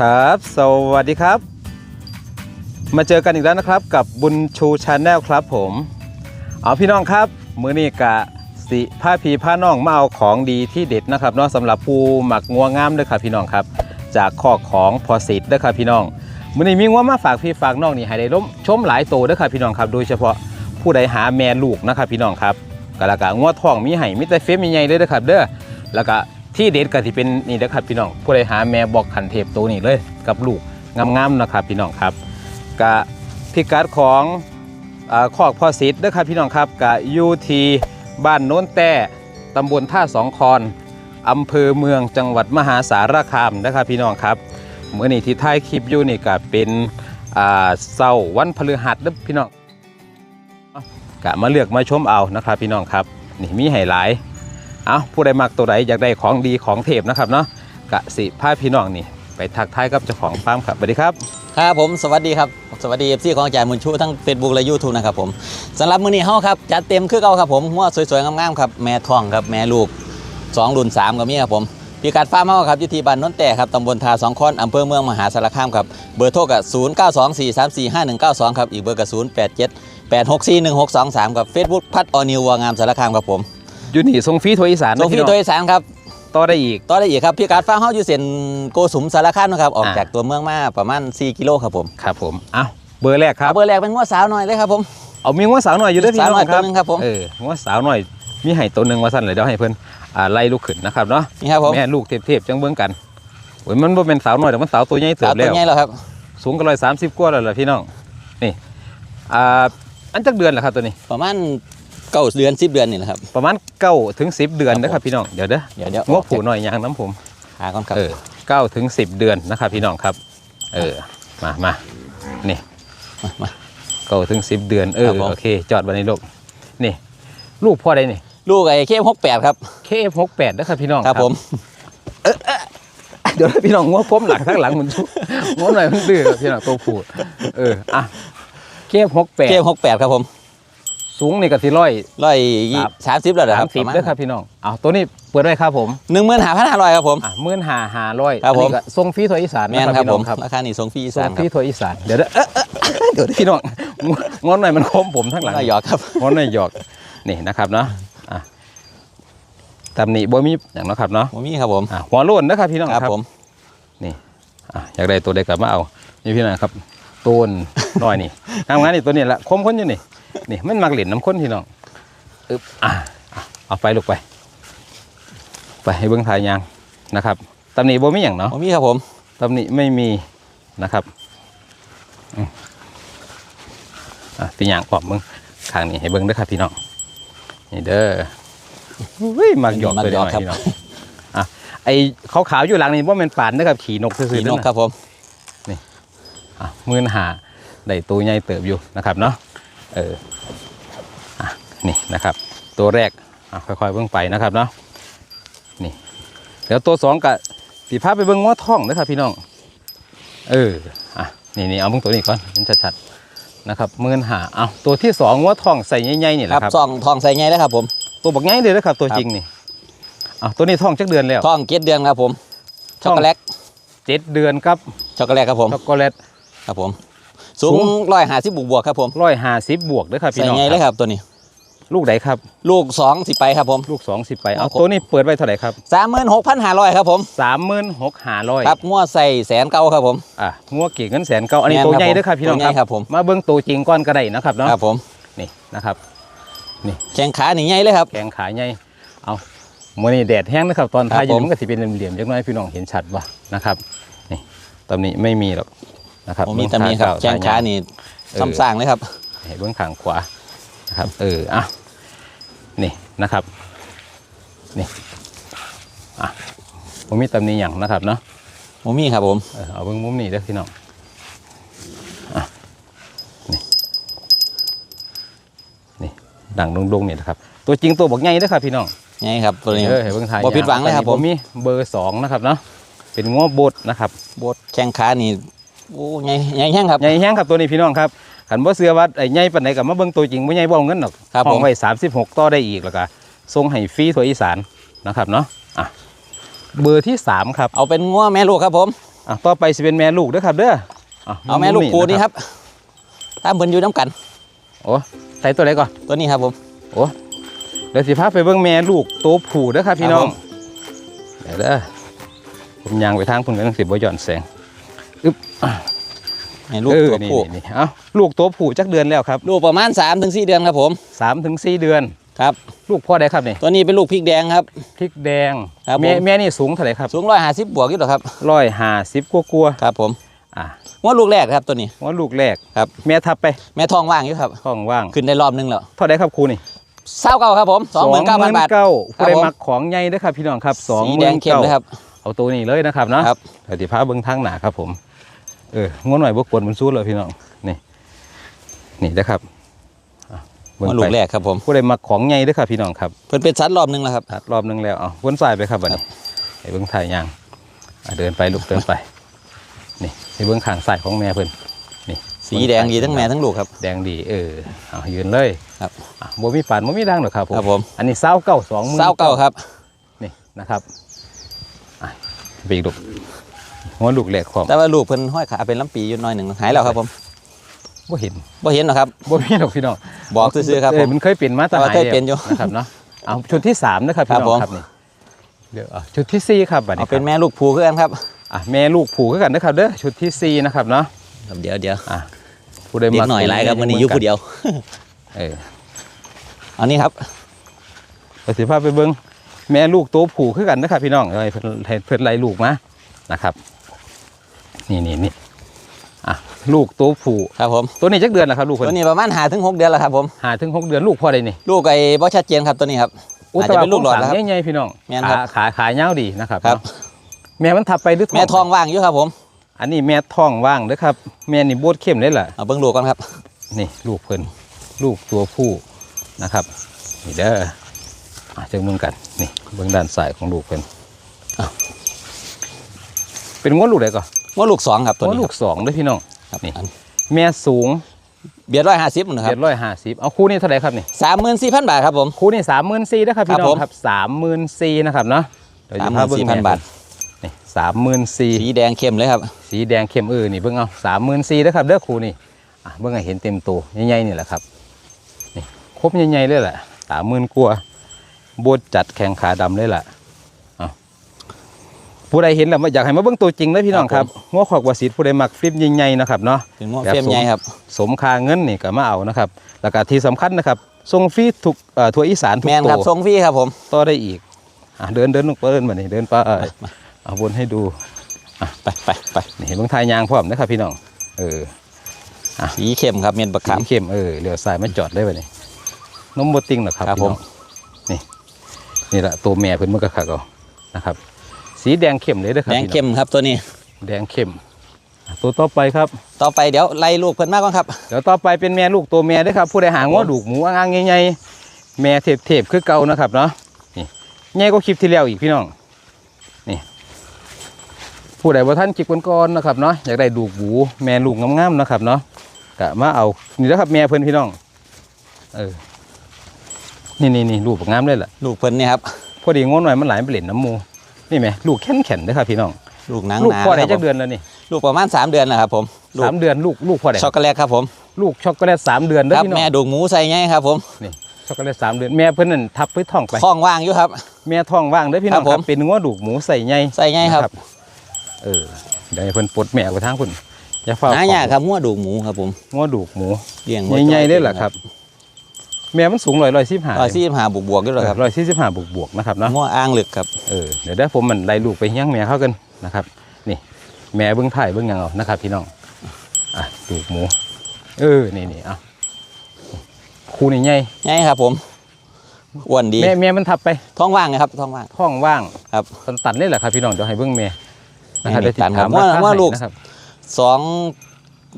ครับ สวัสดีครับ มาเจอกันอีกแล้วนะครับ กับบุญชูชาแนลครับผม เอาพี่น้องครับ มื้อนี้กะสิผ้าพีผ้าน้องมาเอาของดีที่เด็ดนะครับเนาะสำหรับผู้หมักงัวงามด้วยครับพี่น้องครับ จากข้อของพอสิทธิ์ด้วยครับพี่น้องมื้อนี้มีงัวมาฝากพี่ฝากน้องนี่ให้ได้ล้มชมหลายโตวด้วยครับพี่น้องครับ โดยเฉพาะผู้ใดหาแม่ลูกนะครับพี่น้องครับกะละกะงัวทองมีให้มีแต่เฟซใหญ่เลยนะครับเด้อแล้วก็ ที่เด็ดก็ที่เป็นนี่นะครับพี่น้องผู้ใดหาแม่บอกขันเทพตัวนี้เลยกับลูกงามๆนะครับพี่น้องครับกะพิกัดของอาคอกพ่อสิทธ์นะครับพี่น้องครับกะยูทีบ้านโน้นแต่ตำบลท่าสองคอนอำเภอเมืองจังหวัดมหาสารคามนะครับพี่น้องครับเมื่อนี้ที่ท้ายคลิปอยู่นี่ก็เป็นอ่าเสาร์วันพฤหัสเด้อพี่น้องกะมาเลือกมาชมเอานะครับพี่น้องครับนี่มีให้หลาย เอาผู้ใดมักตัวใดอยากได้ของดีของเทพนะครับเนาะกะสิพาพี่น้องนี่ ไปทักทายกับเจ้าของฟาร์มครับสวัสดีครับครับผมสวัสดีครับสวัสดีเอฟซีของอาจารย์มุนชูทั้ง Facebook และ YouTube นะครับผมสำหรับมื้อนี้เฮาครับจัดเต็มคือเก่าครับผมหัวสวยๆงามๆครับแม่ทองครับแม่ลูก2รุ่น3ก็มีครับผมพิกัดฟาร์มเฮาครับอยู่ที่บ้านโนนแต่ครับตำบลทาสองคอนอำเภอเมืองมหาสารคามครับเบอร์โทรกับ0924345192ครับอีกเบอร์กับ087 8641623ครับ Facebook พัดออนิววัวงามสารคามครับผม อยู่นี่ทรงฟรีทัวร์อีสานส่งฟรีนะตัวพี่น้องอีสานครับต่อได้อีก ต่อได้อีกครับพิกัดฟาร์มเฮาอยู่เส้นโกสุมสารคามนะครับออกอ่า จากตัวเมืองมาประมาณ 4 กิโลครับผมครับผมเอาเบอร์แรกครับเอาเบอร์แรกเป็นงัวสาวหน่อยเลยครับผม เอามีงัวสาวหน่อยอยู่ด้วยพี่สาวน้หน่ออยงคตัรัวบหนึงครับผม เอองัวสาวหน่อยมีให้ตัวหนึ่งว่าสั้นเลยเดี๋ยวให้เพิ่นอ่าไล่ลูกขึ้นนะครับเนาะนี่ครับผมแม่ลูกเทพๆจังเบิ่งกันโอ้ยมันบ่เป็นสาวหน่อยแต่มันสาวตัวใหญ่เติสาวบตัแล้ว วใหญ่แล้วครับสูงก็ร้อยสามสิบกว่าแล้วล่ะพี่น้องนี่อ่าอันจักเดือนเหรอครับตัวนี้ประมาณ เก้าเดือนสิบเดือนนี่แหละครับ ประมาณเก้าถึงสิบเดือนครับผมนะครับพี่น้องเดี๋ยวเด้อเดี๋ยวเดี๋ยวงบผูหน่อยยางน้ำผมหาก่อนครับเออเก้าถึงสิบเดือนนะครับพี่น้องครับ เออมามานี่มามาเก้าถึงสิบเดือนเออครับผมโอเค จอดไว้ในโลกนี่ ลูกพ่อได้นี่ลูกไอ้เคมหกแปดครับเคฟหกแปดนะครับพี่น้องครับผมเดี๋ยวนะพี่น้องงวผมหลังทั้งหลังมันชุงวหน่อยมันดื้อครับพี่น้องตัวผูดเอออะเคฟหกแปดเคมหกแปดครับผม สูงนี่ก็ที่ร้อย ร้อยครับ สามสิบแล้วเหรอคสารัมบสิบประมาณด้วยครับพี่น้องเอาตัวนี้เปิดไว้ครับผมหนึ่งหมื่นห้าพันห้าร้อยครับผม อะหมื่นห้าห้าร้อยครับผมอันนี้ก็ทรงฟรีทัวร์อีสานแม่นะนครับครับพี่ผน้อมงครับราคานี่ส่งฟรีทรสางมคฟรีรับทัวร์อีสานเดี๋ยวเด้อเอ๊ะเอ๊ะเดี๋ยวพี่น้องงงอนหน่อยมันคมผมทั้งหลัง ก็หยอกครับ งอนหน่อยหยอกนี่นะครับเนาะอะตำหนิบ่มีอย่างเนาะครับเนาะผมมีครับผม อะหัวโล้นนะครับพี่น้องครับครับผม อะอยากได้ตัวใดกลับมาเอานี่พี่น้องครับต้นน้อยนี่ทำงานนี่ตัวนี้แหละคมข้นอยู่นี่ นี่มันมักเหรียญน้ำข้นพี่น้องอึบอะอะเอาไปลูกไป ไปให้เบิ้งทายยางนะครับตำหนิบ่มีอย่างเนาะผมมีครับผมตำหนิไม่มีนะครับอืมอะตีอย่างปอบมึงข้างนี้ให้เบิ้งเด้อครับพี่น้องนี่เด้ออุ้ยมักหยอกมักเลยหยอกหน่อยครับพี่น้องอะไอ้ขาวๆอยู่หลังนี่ว่ามันป่านนะครับขี่นกซื่อสีๆนนั่กนคน่ะรับผมอะมื่นหาได้ตัวใหญ่เติบอยู่นะครับเนาะ เอออะนี่นะครับ ตัวแรกอะค่อยๆเบิ่งไปนะครับเนาะนี่เดี๋ยวตัวสองกับสีภาพไปเบิ่งง้อท่องนะครับพี่น้อง เอออะนี่นี่เอาเบิ่งตัวนี้ก่อนมันชัดๆนะครับมื่นหาเอาตัวที่สองง้อท่องใส่ใหญ่ๆนี่แหครัละบครับ ซองทองใส่ไงแล้วครับผม ตัวบักใหญ่เลยนะครับ ตัวครับ จริงนี่เอาตัวนี้ท่องจักเดือนแล้ว ทองเจ็ดเดือนครับผมทช็อองกโกแลต เจ็ดเดือนครับช็อกโกแลตครับผม ช็อกโกแลตครับผม สูงสูงร้อยห้าสิบบวกๆครับผมร้อยห้าสิบบวกเด้อครับพี่ใส่น้องไงเลยครับตัวนี้ ลูกไหนครับ ลูกสองสิไปครับผม ลูกสองสิบไปเอาครับตัวนี้เปิดไว้เท่าไหร่ครับสามหมื่นหกพันห้าร้อยครับผม สามหมื่นหกห้าร้อยครับงัวใส่แสนเก้าครับผม อะงัวเก่งเงินแสนเก้าอันนี้แม่นตัวครับใหญ่ผมเด้วยครับพี่น้องตัวใหญ่ครับผม มาเบิ้งตัวจริงก้อนก็ได้นะครับเนาะครับผม นี่นะครับ แข้งขาหนีใหญ่เลยครับแขงขาใหญ่เอามื่อนี้แดดแห้งนะครับ ตอนท้ายครับอผมยู่มันก็สิเป็นเหลี่ยมๆจักหน้อยพี่น้องเห็นชัดว่ะนะครับนี่ตำหนี้ไม่มีหรอก นะครับผมมีตำหนี้ครับเงแข้งขานี่เออซ้ำสร้างเลยครับให้เบื้องข้างขวานะครับ เอออะนี่นะครับนี่อะผมมีตำหนี้อย่างนะครับเนาะผมมีครับผมเออเอาเบิ้งมุมนี้เด้อพี่น้องอะนี่นี่ดังดงๆนี่นะครับ ตัวจริงตัวบอกใหญ่เด้อครับพี่น้องใหญ่ครับตัวนี้เออให้เบิ้งถ่ายบ่ผิดหวังเลยครับผมมีเบอร์สองนะครับเนาะเป็นง้อบดนะครับบดแข้งขานี่ โอ้ใหญ่ใหญ่แห้งครับ ใหญ่แห้งครับตัวนี้พี่น้องครับขันบ่เสือว่าไอ้ใหญ่ปานไหนกับมาเบิ้งตัวจริงบ่ใหญ่บ่เอาเงินหรอกครับห้อผงมไว้36ต่อได้อีกแล้วก็ส่งให้ฟรีทั่วอีสานนะครับเนาะอะเบอร์ที่สามครับ เอาเป็นงัวแม่ลูกครับผมอะต่อไปสิเป็นแม่ลูกเด้อครับเด้ออะเอาแม่ลูกปูนี่ครับตามเพิ่นอยู่น้ำกันโอ้ใส่ตัวไหนก่อนตัวนี้ครับผมเดี๋ยวสิพาไปเบิ่งแม่ลูกโตผูเด้อครับพี่น้องครับผมเดี๋ยวเด้อผมยางไปทางพุ่นกันสิบ่หย่อนแสง อึ๊บแม่ลูกเออตัวนี่ผู้นี่นี่เอ้าลูกโตผูจักเดือนแล้วครับลูกประมาณ3-4ถึงเดือนครับผมสามถึงสี่เดือน ครับ ลูกพ่อได้ครับนี่ตัวนี้เป็นลูกพริกแดงครับ พริกแดงครับแม่ผมแม่นี่สูงเท่าไหร่ครับสูงร้อยห้าสิบบวกอยู่หรอครับร้อยห้าสิบกลัวาครับผมๆอะว่าลูกแรกครับตัวนี้ ว่าลูกแรกครับ แม่ทับไปแม่ทองว่างอยู่ครับท้องว่างขึ้นได้รอบนึงแล้วเท่าไหร่ครับครูนี่เศร้าเก่าครับผมสองหมื่นเก้าพันบาทเก้าผู้ใดครับผมมักของใหญ่เด้อครับพี่น้องครับสองสีหแดมื่งนเข้มเก้าเลยครับ เอาตัวนี้เลยนะครับเนาะครับ เดี๋ยวสิพาเบิ่งทางหน้าครับผม เอองวหน่อยบ่กวนมันสู้เลยพี่น้องนี่ นี่นะครับอะเบิ่งว่าลูไปกแรกครับผมผู้ใดมักของใหญ่เด้อครับพี่น้องครับเพิ่นเป็นสัตว์รอบนึงแล้วครับตัดรอบนึงแล้วเอาวนสายไปครับบัดนี้ให้เบิ่งถ่ายยางอะเดินไปลูกเดินไป นี่ให้เบิ่งข้างซ้ายของแม่เพิ่นนี่ สีแดงดีทั้งแม่ทั้งลูกครับ แดงดีเออเอายืนเลยครับอะบ่มีปานบ่มีดังหรอกครับผมครับผมอันนี้เศร้าเก้าสองหมื่นเศร้าเก่าครับ นี่นะครับอะไปอีกลูก หัวลูกแหลกของแต่ว่าลูกเพิ่นห้อยขาเป็นลำปีอยู่หน้อยหนึ่งหายแล้วครับผมบ่เห็นบ่เห็นหรอกครับบ่มีหรอกพี่น้องบอกซื่อๆครับเผมมันเคยเป็นมาแต่แต่ว่าหายเคยเป็นอยู่นะครับเนาะเอาชุดที่สามนะครับพี่น้องคครัรับบผมนี่เดี๋ยวเอาชุดที่สี่ครับบัดเอานี้คเป็รันบแม่ลูกผูคือกันครับอะแม่ลูกผูกกันนะครับเด้อชุดที่สี่นะครับเนาะครับเดี๋ยวเดี๋ยวอะผู้ใดเด็กมาหน่อยไรครับวันนี้อยู่ผู้เดียวเอออันนี้ครับเราสิพาไปเบิ่งแม่ลูกโตวผูกคือกันนะครับพี่น้องเอาให้เพิ่นให้เพิ่นไล่ลูกมา นะครับ นี่นี่นี่อะลูกโตวผูกครับผมตัวนี้จักเดือนแล้วครับลูกเพิ่ตัวนนี้ประมาณหาถึงหกเดือนแล้วครับผมหาถึงหกเดือนลูกพ่อได้นี่ลูกไอ้บ่ชัดเจนครับตัวนี้ครับอาจจะเป็นลูกหลอดแล้แล้ววครับใหญ่ๆพี่น้องแม่นครับขาขาขาเงาวดีนะครับครับเนาะแม่มันทับไปหรือแม่ทองว่างอยู่ครับผม อันนี้แม่ท้องว่างเด้อครับ แม่นี่โบดเข้มเลยล่ะเอาเบิ่งลูกกันครับ นี่ลูกเพิ่นลูกตัวผู้นะครับนี่เด้ออะจังเบิ่งกันนี่เบิ่งด้านซ้ายของลูกเพิ่นอ้าว เป็นงวดลูกใดก่อนว่าลูกสองครับตัวงวดนี้ลูกสองเด้อพี่น้องครับนี่อันแม่สูงเบียดร้อยห้าสิบนะครัเจ็ดร้อยห้าสิบเอาคู่นี้เท่าไหร่ครับนี่สามหมื่นสี่พันบาทครับผม คู่นี้สามหมื่นสี่นะครับพี่น้ครับอผงมครับสามหมื่นสี่นะครับเนาะเดี๋ยวสามจะหมื่พานเบิ่งสี่พันแม่บาทนี่สามหมื่นสี่ สีแดงเข้มเลยครับสีแดงเข้มเออนี่เบิ่งเอาสามหมื่นสี่นะครับเด้อครูนี่อะเบิ่งให้เห็นเต็มตัวใหญ่ๆนี่แหละครับนี่ครบใหญ่ๆเลยแหละสามหมื่นกว่าบดจัดแข่งขาดำเลยแหละเอา ผู้ใดเห็นแล้วอยากให้มาเบิ่งตัวจริงเลยพี่น้องครับหัวขอกวาสิทธิ์ผู้ใดมักฟลิปใหญ่ๆนะครับเนาะเป็นหม้อแบบเฟรมสูงใหญ่ครับ สมค่าเงินนี่ก็มาเอานะครับ แล้วก็ที่สำคัญนะครับส่งฟรีทุกเอ่อทั่วอีสานทุกแมนตัครับวทรงฟรีครับผมต่อได้อีกอะเดินเดินลงไปเดินมานี่เดินไปเอาวนให้ดูไปไปไปนี่เห็นเบิ่งทายยางพร้อมนะครับพี่น้อง เออสีเข้มครับเมียนบักสีขามเข้มเออเลี้ยวซ้ายมาจอดได้ไปนี่นมบติงเหรอครับครับพี่น้องผมนี่นี่แหละตัวแม่เพิ่นมันก็ขักเอานะครับ สีแดงเข้มเลยเด้อครับแดงพี่น้อเข้มครับตัวนี้ แดงเข้มอะตัวต่อไปครับ ต่อไปเดี๋ยวไล่ลูกเพิ่นมากก่อนครับเดี๋ยวต่อไปเป็นแม่ลูกตัวแม่เด้อครับ ผู้ใดหางว่าดูกหมูอ่างๆใหญ่ๆแม่เทพๆคือเก่านะครับเนาะนี่ใหญ่ก็คลิปที่แล้วอีกพี่น้องนี่ผู้ใดว่าท่านคลิปก่อนๆนะครับเนาะอยากได้ดูกหมูแม่ลูกงามๆนะครับเนาะกะมาเอานี่แล้วครับแม่เพิ่นพี่น้อง เออนี่นี่นี่ลูกงามเลยล่ะลูกเพิ่นนี่ครับพอดีงอหน่อยมันหลายไปเล่นน้ำหมู นี่ไหมลูกแข็งแข็งเด้อครับพี่น้องลูกหนังลูกหนาพ่อได้คจัรับกเดือนแล้วนี่ลูกประมาณ 3 เดือนนะครับผมลูกสามเดือนลูกลูกพ่อได้ช็อกโกแลตครับผมลูกช็อกโกแลตสามเดือนเด้อครับพี่น้องแม่ดูกหมูใส่ไงครับผมช็อกโกแลตสามเดือนแม่เพิ่นนั่นทับพื้นท้องไปท้องว่างอยู่ครับ แม่ท้องว่างเด้อพี่น้องครับคผรับมเป็นงัวดูกหมูใส่ใหญ่ใส่ไงครับนะเออเดี๋ยวให้เพิ่นปลดแม่ไปทางเพิ่นอย่าเฝ้าหาของยากครับหัวดูกหมูครับผมงัวดูกหมูเลี้ยงใหญ่ๆเลยล่ะครับ แม่มันสูงร้อยร้อยสิบห้าร้อยสี่สิบห้าบวกบวกๆอยู่แล้วครับร้อยสี่สิบห้าบวกบวกๆนะครับเนาะหัวอ่างลึกครับเออเดี๋ยวได้ผมมันไล่ลูกไปเฮี้ยงแม่เข้ากันนะครับ นี่ แม่เบิ้งถ่ายเบิ้งหยังเอานะครับ พี่น้องอะดูกหมู เออนี่นี่เอาคูนี่ใหญ่ไงครับ ผมอ้วนดีแม่แม่มันทับไปท้องว่างนะครับท้องว่างท้องว่างครับตันตันเลยแหละครับพี่น้องเดี๋ยวให้เบิ้งแม่นะครับแม่เดี๋ยวติดตันครัถาบมว่าราคาว่าลูกให้นะครับสอง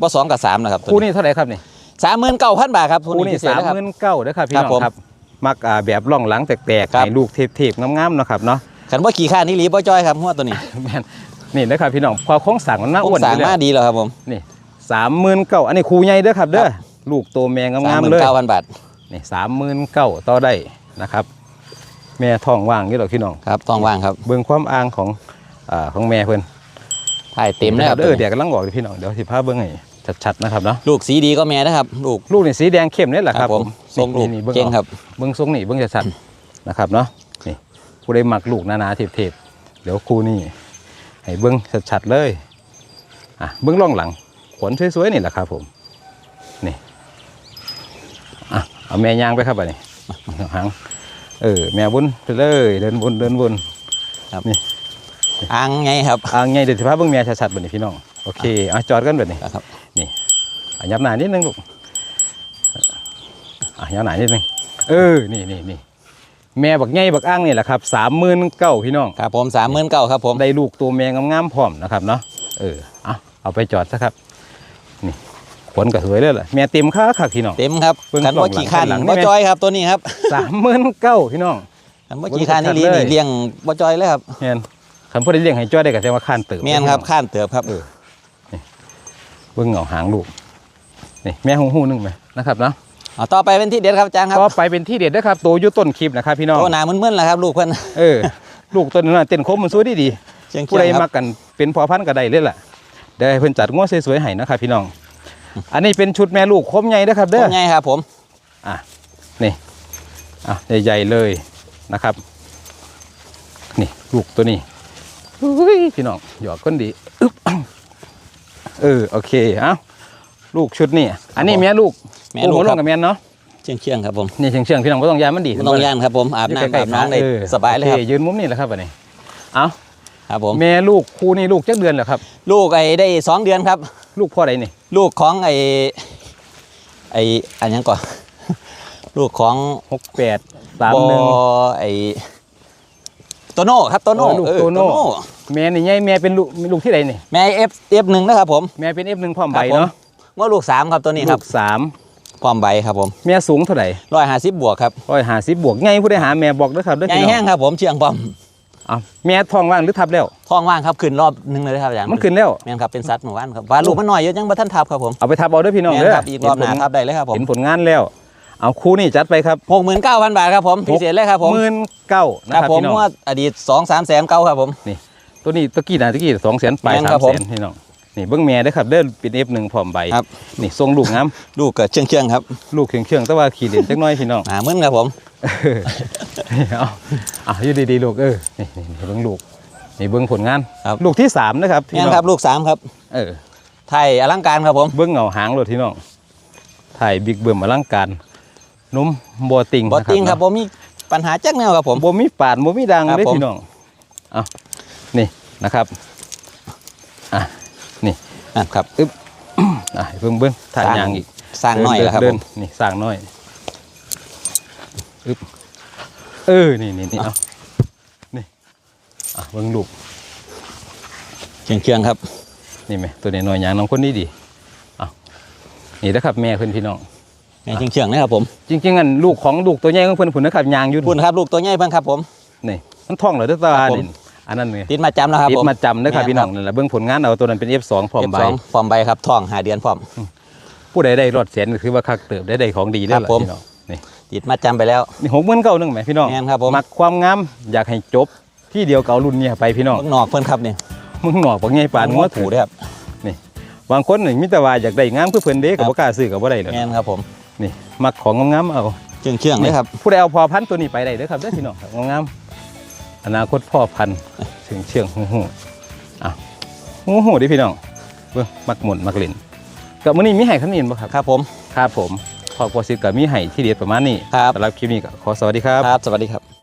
บ่สองกับสามนะครับคู่นี้เท่าไหร่ครับนี่ สามหมื่นเก้าพันบาทครับคู่นี้พิเศษสามนะครับหมื่นเก้าเด้อครับพี่น้องครับผมครับมักอ่าแบบร่องหลังแตกๆครับ ให้ลูกเทปๆงามๆเนาะครับเนาะขันว่าขี่ข้านี่หลีบ่จ้อยครับหัวตัวนี้แม่นนี่นะครับพี่น้องความโค้งสั่งมันน่าผอ้มวนสั่งอยู่มาแล้วดีแล้วครับผมสามหมื่นเก้าอันนี้ครูใหญ่เด้อครับเด้อลูกโตแมงสามงามหมื่ๆนเลย เก้าพันบาทนี่สามหมื่นเก้าต่อได้นะครับ แม่ท้องว่างนี่หรอกพี่น้อง ครับท้องว่างครับเบิ่งความอ่างของอ่าของแม่เพิ่นถ่ายเต็มเลยครับเออเดี๋ยวกำลังบอกเลยพี่น้องเดี๋ยวสิพาเบิ่งให้ ชัดๆนะครับเนาะลูกสีดีก็แม่นะครับ ลูกลูกนี่สีแดงเข้มนี่แหละครับผมทรงลูกนี่นี่เบิ่งเก่งเอาครับเบิ้งทรงนี่เบิ้งจะชัดนะครับเนาะนี่ผู้ใดหมักลูกหนาๆเทปๆเดี๋ยวครูนี่ให้เบิ้งชัดๆเลยอะเบิ้งล่องหลังขนสวยๆนี่แหละครับผมนี่อะเอาแม่ยางไปครับอันนี้หางเออแม่บุญไปเลยเดินวนเดินวนอ่างไงครับอะไงเดี๋ยวสิพาเบิ้งแม่ชัดๆบัดนี้พี่น้องโอเคเอาจอดกันแบบนี้นะครับอะ ยับหนานิดนึงลูกอะยับหนานิดนึงเออนี่นี่นี่แม่บักไงบักอ้างนี่แหละครับสามหมื่นเก้าพี่น้องครับผมสามหมื่นเก้าครับผมได้ลูกตัวแมงงามๆพร้อมนะครับเนาะเออเอาเอาไปจอดซะครับนี่ขนก็สวยเลยล่ะแม่เต็มค่าคักพี่น้องเต็มครับเบิ่งขันกล้อว่างขี่คันหลังบ่ได้ไหมจอยครับตัวนี้ครับสามหมื่นเก้าพี่น้องขันว่าขี่คันนี่ลีเบิ่งชัดๆเลยนี่เลี้ยงบ่จอยเลยครับแม่นคันพ่อได้เลี้ยงให้จ้อยได้ก็แต่ว่าข้านเติบแม่นครับข้านเติบครับเออนี่เบิ่งเหงาหางลูก นี่แม่หูหูหนึงไหมนะครับเนาะเอาต่อไปเป็นที่เด็ดครับอาจารย์ครับก็ไปเป็นที่เด็ดนะครับตัวอยุต้นคลิปนะครับพี่น้องโตหนามึนๆแหละครับลูกเพิ่นเออลูกตัวนั้นนะเต้นครบมันสวยดีดีเชียงๆผู้ใดๆคมัรับกกันเป็นพอพันธุ์ก็ได้เลยล่ะเดี๋ยวให้เพิ่นจัดง้อสวยๆให้นะครับพี่น้อง อันนี้เป็นชุดแม่ลูกคมใหญ่นะครับผเด้อมใหญ่ครับผมอะนี่อะใหญ่ๆเลยนะครับ นี่ลูกตัวนี้อุ้ยพี่น้องหยอดก้นดีอึ๊บเออโอเคเอ้า ลูกชุดนี่อันนี้แม่ลูกแม่ลูกโอ้โหครับกับแม่นเนาะเชียงเชียงๆครับผมนี่เชียงเชียงๆพี่น้องก็ต้องยามันดีบ่ต้องย่านครับผมอาบอยู่น้ำใกล้อาบๆน้ำได้เออสบายเลยครับโอยืนมุมนี่แหละครับอันนี้เอาครับผมแม่ลูกคู่นี่ลูกจักเดือนเหรอครับ ลูกไอ้ได้สองเดือนครับ ลูกพ่อใดนี่ ลูกของไอ้ไอ้อันยังก่อนลูกของหกแปดสามบอหนึ่งไอ้โตโน่ครับโตโน่อ๋อลูกเออโตโน่แม่นี่ไงแม่เป็นลูกลูกที่ใดนี่แม่เอฟเอฟหนึ่งนะครับผมแม่เป็นเอฟหนึ่งพร้อมใบครับผมเนาะ ว่าลูกสามครับตัวนี้คลูรับกสามพร้อมใบครับผมแม่สูงเท่าไหร่ร้อยห้าสิบบวกครับร้อยห้าสิบบวกไงผู้ใดหาแม่บอกเด้วยครับเด้อใหญ่พี่น้แห้องงครับผมเชียงพร้อมเอาแม่ท้องว่างหรือทับแล้วท้องว่างครับขึ้นรอบหนึงเลยครับอาจารย์มันขึ้นแล้วแม่นครับเป็นซัดหมู่บ้านครับว่าลูกมันหน่อยเยอะยังบ่ทันทับครับผมเอาไปทับเอาเด้อพี่น้องแม่นเด้อครับอีกรอบหน้าทับได้เลยครับผมเห็นผลงานแล้วเอาคู่นี่จัดไปครับหกหมื่นเก้าพันบาทครับผมพิเศษเลยครับผมหมื่นเก้านะคครัรับบผมพี่น้องว่าอดีตสองสามแสนเก้าครับผมตัวนี้ตะกี้นะตะกี้สองแสนปลายแม่นสาครัมบผมแสนพี่น้อง นี่เบิ้งแม่เด้อครับเด้อเป็นเอฟหนึ่งพร้อมใบครับ นี่ทรงลูกงามลูกเกิดเชียงเชียงๆครับ ลูกเคียงๆแต่ว่าขี่เด่นจักหน้อยพี่น้องหนามึนครับผมนี่เอาเอาอยู่ดีๆลูกเออนี่นี่นี่เบิ้งลูกนี่เบิ้งผลงานครับลูกที่สามนะครับพี่แม่นน้องครับลูกสามครับ เออไทยอลังการครับผมเบิ้งเงาหางรถพี่น้องถ่ายบิ๊กเบิ่มอลังการนุ่มบัวติงบอตติ้งครับนะผมมีปัญหาจักแนวครับผมบ่มีปาดบ่มีดังครับเด้ผมพี่น้องเอานี่นะครับอะ อะครับอะเบิ่งเบิ่งถ่ายยางอีกสร้างน้อยแล้วครับเดิผมนี่สร้างน้อยอึ๊บเออนี่นี่นี่เอานี่อะเบิ่งลูกเชียงเชียงๆครับ นี่ไหมตัวนี้หน่อยยางน้องคนนี้ดีเอานี่นะครับแม่เพื่อนพี่น้องแม่เชียงเชียงๆนะครับผมจริงๆอันลูกของลูกตัวใหญ่ของเพื่อนผุนนะครับยางอยุ่พูดนะครับลูกตัวใหญ่เพิ่นครับผมนี่มันท่องเหรอเด้อตาครับ ผมนี่อันนั้นนี่ติดมาจำแล้วครับติดผมมาจำนะครับแม่นพี่น้องนั่นแหละเบื้องผลงานเอาตัวนั้นเป็น F2 พร้อมใบ F2 พร้อมใบครับท้องหาเดือนพร้อม ผู้ใดได้รอดแสนก็คือว่าคักเติบได้ได้ของดีได้อครับล่ะผมพี่น้องนี่ติดมาจำไปแล้วนี่หกหมื่นเก้าหนึ่งไหมพี่น้องแม่นครับผมมักความงามอยากให้จบที่เดียวเก่ารุ่นเนี่ยไปพี่น้องเบิ่งนอกเพิ่นครับนี่มึงหนอกบ่ไงปานงัวถูถูด้วยครับบางคนนี่มีแต่ว่าอยากได้งามคือเพิ่นเด้ก็บ่กล้าซื้อก็บ่ได้เลยแม่นครับผมนี่มักของงามๆเอาเชียงเชียงๆเลยครับผู้ใดเอาพอพันธุ์ตัวนี้ไปได้เด้อครับเด้อพี่น้องครับงามๆ อนาคตพ่อพันธุ์ถึงเชื่องหูหูอะหูหูดิพี่น้องเบิ่งมักหมุนมักเล่นกับมื้อนี้มีให้คำนี้บ่ครับครับผมครับผมขอบคุณสิทธิ์กับมีให้ที่เด็ดประมาณนี้ครับสำหรับคลิปนี้ก็ขอสวัสดีครับครับ สวัสดีครับ